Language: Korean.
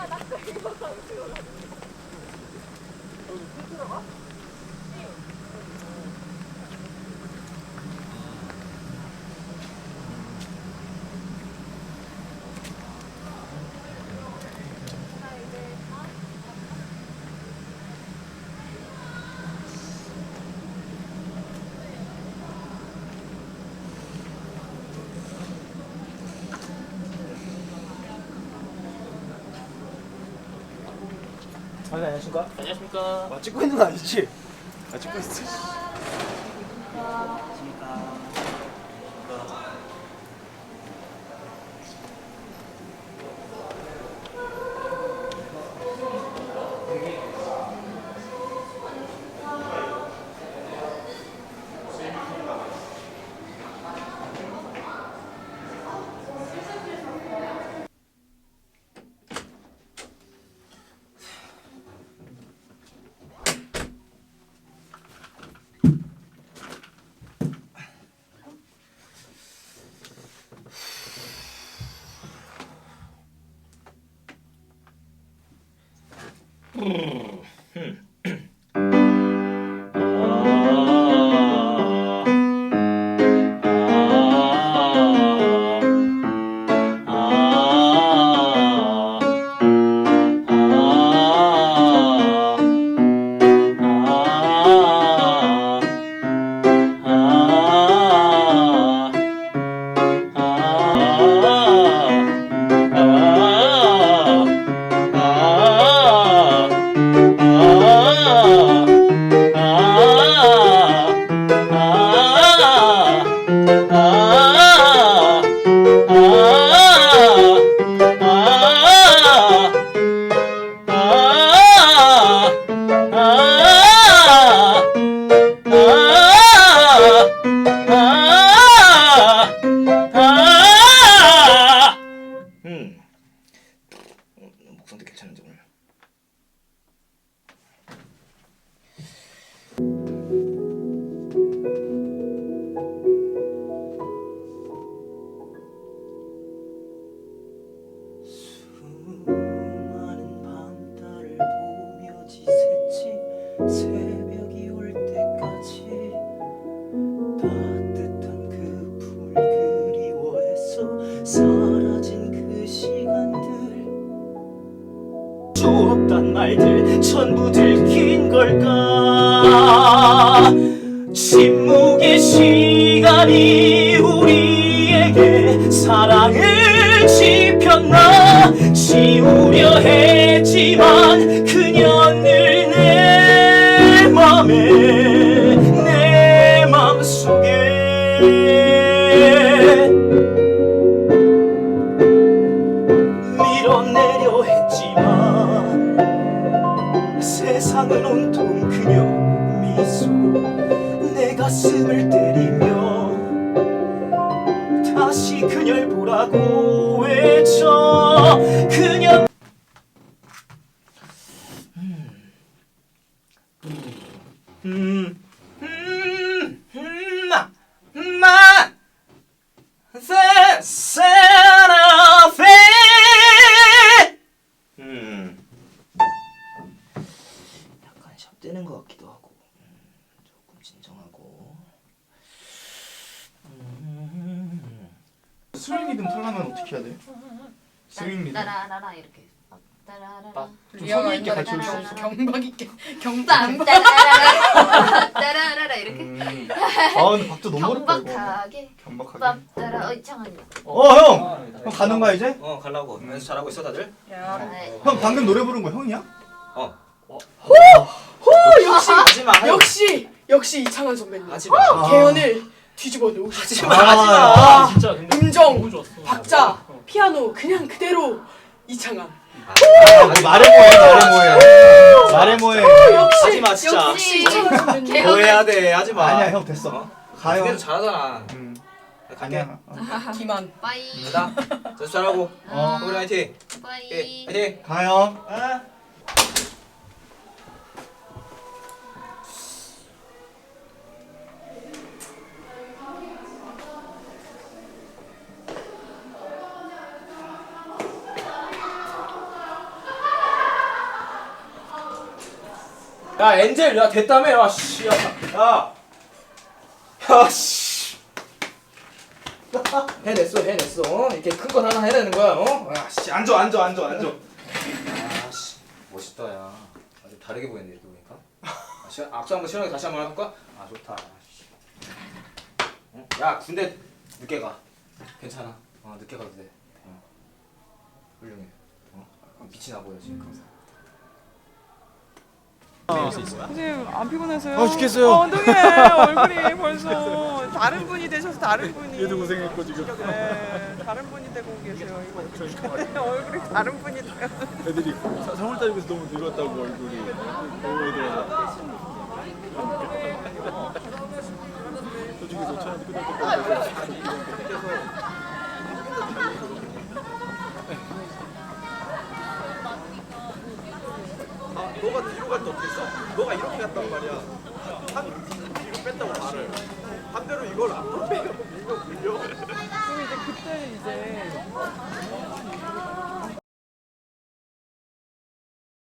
아, 나 이거 가지고. 여기 들어가? 아, 네, 안녕하십니까? 안녕하십니까. 아, 찍고 있는 거 아니지? 아, 찍고 있어. 음. 말들 전부 들킨 걸까? 침묵의 시간이 우리에게 사랑을 지폈나? 지우려 했지만 그녀는 내 맘에 내 맘속에 내 가슴을 때리며 다시 그녀를 보라고 외쳐 그녀 음. 음. 음. 샵되는 것 같기도 하고 음, 조금 진정하고 음. 스윙 타려면 어떻게 해야 돼? 스윙 리듬 따라라라 이렇게. 따라라라. 좀 성의 있게 따라라라. 가르쳐 줄 수 있어? 경박 있게. 빰 경박. 따라라라. 따라라라 이렇게. 음. 아 근데 박자 너무 어렵다 이거. 경박하게. 경박하게. 빰 따라 어 이 창은요 어 형! 형 가는 거야 이제? 어 가려고. 연습 잘하고 있어 다들? 야 네. 형 방금 노래 부른 거 형이야? 어. 역시! 하지마. 역시! 역시 이창환 선배님. 하지마. 아. 개연을 뒤집어 놓으셨지 하지마 아, 하지마. 진짜 근데 음정 너무 좋았어. 박자 피아노 그냥 그대로 이창환 아, 말해 뭐해 말해 뭐해 말해 뭐해 역시 하지마 진짜 역시. 뭐 해야 돼. 하지마. 아니야 형 됐어. 어? 가요. 그래도 잘하잖아. 음. 갈게. 아니야. 어. 기만. 빠이 간다 연습 잘하고. 어. 우리 화이팅. 예, 빠이. 화이팅. 가요. 아. 야 엔젤 야 됐다며 야 씨 야, 야. 야 씨. 해냈어 해냈어 어? 이렇게 큰 건 하나 해내는 거야 어? 야 씨 앉아 앉아 앉아 앉아 아씨 멋있다 야 아주 다르게 보이네 이렇게 보니까 아, 시, 악수 한번 시원하게 다시 한번 해볼까? 아 좋다 씨. 응? 야 군대 늦게 가 괜찮아 어 늦게 가도 돼 어. 훌륭해 어? 아, 빛이 나 보여 지금 감사 선생님 안 피곤해서요? 아, 죽겠어요. 어, 엉덩이 얼굴이 벌써 다른 분이 되셔서 다른 분이. 얘도 고생했고 지금 네, 다른 분이 되고 계세요. 이거. 얼굴이 다른 분이 돼요. 애들이 3월 달이면서 너무 늙었다고 얼굴이 너무 애들아 솔직히 저 차한테 끝날 때까지 아, 어떻게 써? 너가 이렇게 갔단 말이야. 한 뒤로 뺐다고 말을. 반대로 이걸 앞으로 빼고 밀고 밀려. 그럼 이제 그때 이제